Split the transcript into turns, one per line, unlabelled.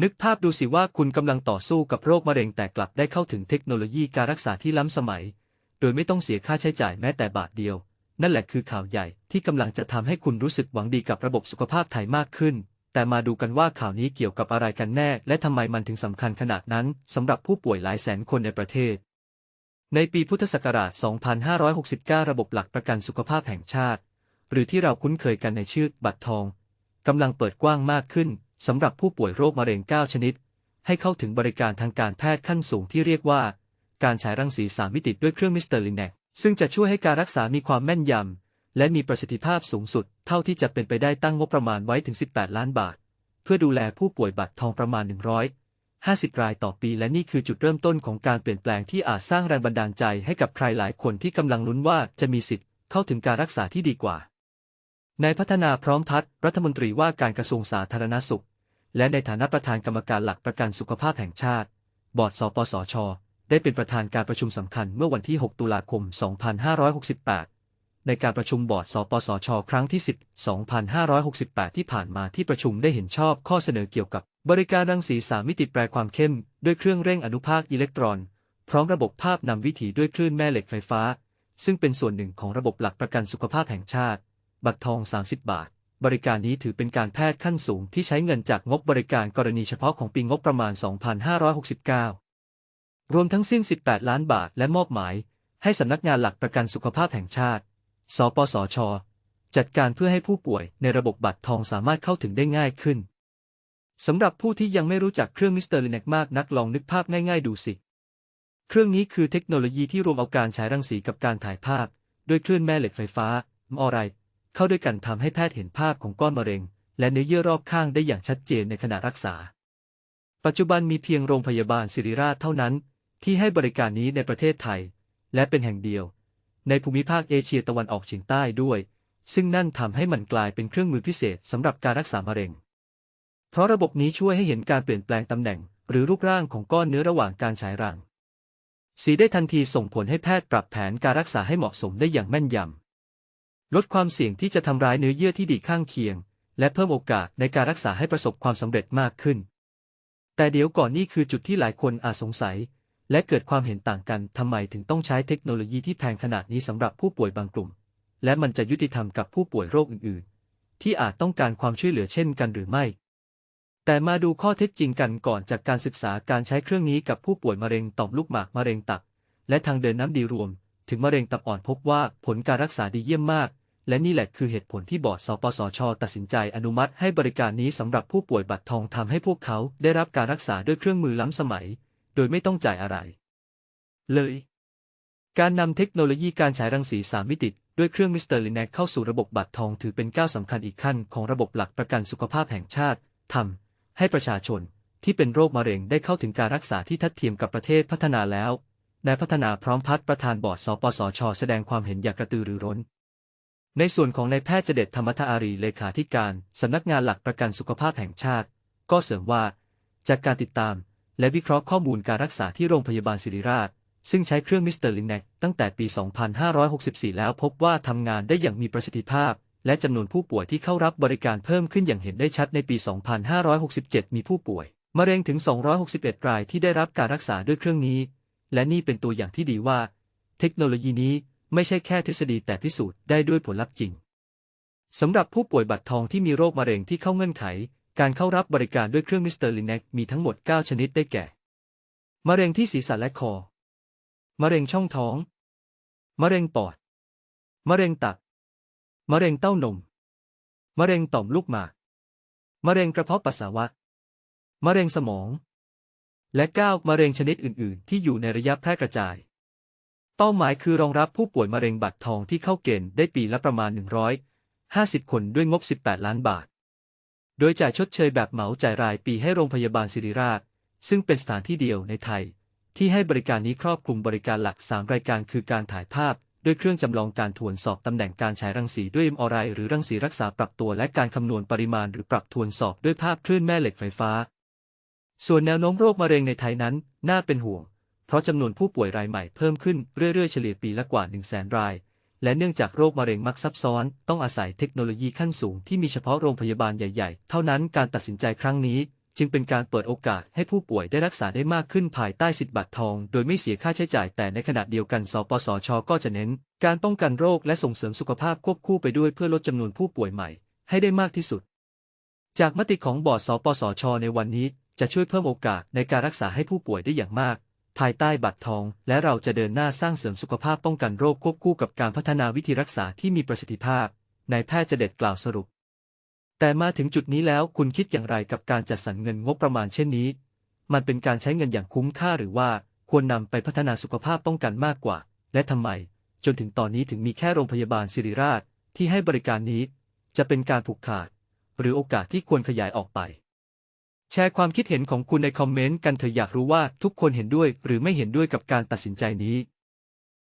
นึกภาพดูสิว่าคุณกำลังต่อสู้กับโรคมะเร็งแต่กลับได้เข้าถึงเทคโนโลยีการรักษาที่ล้ำสมัย โดยไม่ต้องเสียค่าใช้จ่ายแม้แต่บาทเดียว นั่นแหละคือข่าวใหญ่ที่กำลังจะทำให้คุณรู้สึกหวังดีกับระบบสุขภาพไทยมากขึ้น แต่มาดูกันว่าข่าวนี้เกี่ยวกับอะไรกันแน่ และทำไมมันถึงสำคัญขนาดนั้นสำหรับผู้ป่วยหลายแสนคนในประเทศ ในปีพุทธศักราช 2569 ระบบหลักประกันสุขภาพแห่งชาติ หรือที่เราคุ้นเคยกันในชื่อบัตรทองกำลังเปิดกว้างมากขึ้น สำหรับผู้ป่วยโรคมะเร็ง 9 ชนิด ให้เข้าถึงบริการทางการแพทย์ขั้นสูงที่เรียกว่า การฉายรังสีสามมิติด้วยเครื่องมิสเตอร์ลินแนกซึ่งจะช่วยให้การรักษามีความแม่นยำ และมีประสิทธิภาพสูงสุด เท่าที่จะเป็นไปได้ตั้งงบประมาณไว้ถึง 18 ล้านบาท เพื่อดูแลผู้ป่วยบัตรทองประมาณ 150 รายต่อปี และนี่คือจุดเริ่มต้นของการเปลี่ยนแปลงที่อาจสร้างแรงบันดาลใจให้กับใครหลายคนที่กำลังลุ้นว่าจะมีสิทธิ์เข้าถึงการรักษาที่ดีกว่านายพัฒนาพร้อมพัฒน์รัฐมนตรีว่าการกระทรวงสาธารณสุข และในฐานะประธานกรรมการหลักประกันสุขภาพแห่งชาติ บอร์ด สปสช ได้เป็นประธานการประชุมสำคัญเมื่อวันที่ 6 ตุลาคม 2568 ในการประชุมบอร์ด สปสช ครั้งที่ 10 2568 ที่ผ่านมาที่ประชุมได้เห็นชอบข้อเสนอเกี่ยวกับบริการรังสีสามมิติแปลความเข้ม ด้วยเครื่องเร่งอนุภาคอิเล็กตรอน พร้อมระบบภาพนำวิถีด้วยคลื่นแม่เหล็กไฟฟ้า ซึ่งเป็นส่วนหนึ่งของระบบหลักประกันสุขภาพแห่งชาติ บัตรทอง 30 บาท บริการนี้ถือเป็นการแพทย์ขั้นสูงที่ใช้เงินจากงบบริการกรณีเฉพาะของปีงบประมาณ 2569 รวมทั้งสิ้น 18 ล้านบาทและมอบหมาย ให้สำนักงานหลักประกันสุขภาพแห่งชาติ สปสช จัดการเพื่อให้ผู้ป่วยในระบบบัตรทองสามารถเข้าถึงได้ง่ายขึ้น สำหรับผู้ที่ยังไม่รู้จักเครื่องมิสเตอร์ลินกมากนักลองนึกภาพง่ายๆดูสิ เครื่องนี้คือเทคโนโลยีที่รวมเอาการฉายรังสีกับการถ่ายภาพ ด้วยคลื่นแม่เหล็กไฟฟ้ามอไร เข้าด้วยกันทำให้แพทย์เห็นภาพของก้อนมะเร็ง และเนื้อเยื่อรอบข้างได้อย่างชัดเจนในขณะรักษา ปัจจุบันมีเพียงโรงพยาบาลศิริราชเท่านั้น ที่ให้บริการนี้ในประเทศไทย และเป็นแห่งเดียว ในภูมิภาคเอเชียตะวันออกเฉียงใต้ด้วย ซึ่งนั่นทำให้มันกลายเป็นเครื่องมือพิเศษสำหรับการรักษามะเร็ง เพราะระบบนี้ช่วยให้เห็นการเปลี่ยนแปลงตำแหน่ง หรือรูปร่างของก้อนเนื้อระหว่างการฉายรังสีได้ทันทีส่งผลให้แพทย์ปรับแผนการรักษาให้เหมาะสมได้อย่างแม่นยำ ลดความเสี่ยงที่จะทำร้ายเนื้อเยื่อที่ดีข้างเคียง และเพิ่มโอกาสในการรักษาให้ประสบความสำเร็จมากขึ้น แต่เดี๋ยวก่อนนี่คือจุดที่หลายคนอาจสงสัย และเกิดความเห็นต่างกันทำไมถึงต้องใช้เทคโนโลยีที่แพงขนาดนี้สำหรับผู้ป่วยบางกลุ่ม และมันจะยุติธรรมกับผู้ป่วยโรคอื่น ๆ ที่อาจต้องการความช่วยเหลือเช่นกันหรือไม่ แต่มาดูข้อเท็จจริงกันก่อนจากการศึกษาการใช้เครื่องนี้กับผู้ป่วยมะเร็งต่อมลูกหมากมะเร็งตับ และทางเดินน้ำดีรวม ถึงมะเร็งตับอ่อนพบว่าผลการรักษาดีเยี่ยมมาก และนี่แหละคือเหตุผลที่บอร์ดสปสช ตัดสินใจอนุมัติให้บริการนี้สำหรับผู้ป่วยบัตรทองทำให้พวกเขาได้รับการรักษาด้วยเครื่องมือล้ำสมัย โดยไม่ต้องจ่ายอะไร เลย การนำเทคโนโลยีการฉายรังสีสามมิติด้วยเครื่องมิสเตอร์ลินแนเข้าสู่ระบบบัตรทองถือเป็นก้าวสำคัญอีกขั้นของระบบหลักประกันสุขภาพแห่งชาติทำให้ประชาชนที่เป็นโรคมะเร็งได้เข้าถึงการรักษาที่ทัดเทียมกับประเทศพัฒนาแล้วนายพัฒนาพร้อมพัฒน์ประธานบอร์ดสปสช แสดงความเห็นอย่างกระตือรือร้น ในส่วนของนายแพทย์เจเดตธรรมทอารีเลขาธิการสำนักงานหลักประกันสุขภาพแห่งชาติ ก็เสริมว่า จากการติดตาม และวิเคราะห์ข้อมูลการรักษาที่โรงพยาบาลศิริราช ซึ่งใช้เครื่องมิสเตอร์ลินแนกตั้งแต่ปี 2564 แล้วพบว่าทำงานได้อย่างมีประสิทธิภาพ และจำนวนผู้ป่วยที่เข้ารับบริการเพิ่มขึ้นอย่างเห็นได้ชัดในปี 2567 มีผู้ป่วยมะเร็งถึง 261 รายที่ได้รับการรักษาด้วยเครื่องนี้ และนี่เป็นตัวอย่างที่ดีว่า เทคโนโลยีนี้ ไม่ใช่แค่ทฤษฎีแต่พิสูจน์ได้ด้วยผลลัพธ์จริงสำหรับผู้ป่วยบัตรทองที่มีโรคมะเร็งที่เข้าเงื่อนไข การเข้ารับบริการด้วยเครื่องมิสเตอร์ลินแนกมีทั้งหมด 9 ชนิดได้แก่ มะเร็งที่ศีรษะและคอ มะเร็งช่องท้อง มะเร็งปอด มะเร็งตับ มะเร็งเต้านม มะเร็งต่อมลูกหมาก มะเร็งกระเพาะปัสสาวะ มะเร็งสมอง และ 9 มะเร็งชนิดอื่น ๆ ที่อยู่ในระยะแพร่กระจาย เป้าหมายคือรองรับผู้ป่วยมะเร็งบัตรทองที่เข้าเกณฑ์ได้ปีละประมาณ 150 คนด้วยงบ 18 ล้านบาท โดยจ่ายชดเชยแบบเหมาจ่ายรายปีให้โรงพยาบาลศิริราช ซึ่งเป็นสถานที่เดียวในไทย ที่ให้บริการนี้ครอบคลุมบริการหลัก 3 รายการคือการถ่ายภาพ ด้วยเครื่องจำลองการทวนสอบตำแหน่งการฉายรังสีด้วย MRI หรือรังสีรักษาปรับตัวและการคำนวณปริมาณหรือปรับทวนสอบด้วยภาพคลื่นแม่เหล็กไฟฟ้า ส่วนแนวโน้มโรคมะเร็งในไทยนั้น น่าเป็นห่วง ราะจำนวนผู้ป่วยรายใหม่เพิ่มขึ้นเรื่อยๆ เฉลี่ยปีละกว่า 1 0 0 0 0แสนราย และเนื่องจากโรคมะเร็งมักซับซ้อน ต้องอาศัยเทคโนโลยีขั้นสูงที่มีเฉพาะโรงพยาบาลใหญ่ๆ เท่านั้นการตัดสินใจครั้งนี้ จึงเป็นการเปิดโอกาสให้ผู้ป่วยได้รักษาได้มากขึ้นภายใต้สิทธิบัตรทอง โดยไม่เสียค่าใช้จ่ายแต่ในขณะเดียวกัน สปสช ก็จะเน้น การป้องกันโรคและส่งเสริมสุขภาพควบคู่ไปด้วยเพื่อลดจำนวนผู้ป่วยใหม่ ให้ได้มากที่สุด จากมติของบอร์ดสปสช ในวันนี้ จะช่วยเพิ่มโอกาสในการรักษาให้ผู้ป่วยได้อย่างมาก ภายใต้บัตรทอง และเราจะเดินหน้าสร้างเสริมสุขภาพป้องกันโรคควบคู่กับการพัฒนาวิธีรักษาที่มีประสิทธิภาพนายแพทย์เจเด็ดกล่าวสรุป แต่มาถึงจุดนี้แล้วคุณคิดอย่างไรกับการจัดสรรเงินงบประมาณเช่นนี้ มันเป็นการใช้เงินอย่างคุ้มค่าหรือว่าควรนำไปพัฒนาสุขภาพป้องกันมากกว่า และทำไม จนถึงตอนนี้ถึงมีแค่โรงพยาบาลศิริราชที่ให้บริการนี้ จะเป็นการผูกขาด หรือโอกาสที่ควรขยายออกไป แชร์ความคิดเห็นของคุณในคอมเมนต์กันเถอะอยากรู้ว่าทุกคนเห็นด้วยหรือไม่เห็นด้วยกับการตัดสินใจนี้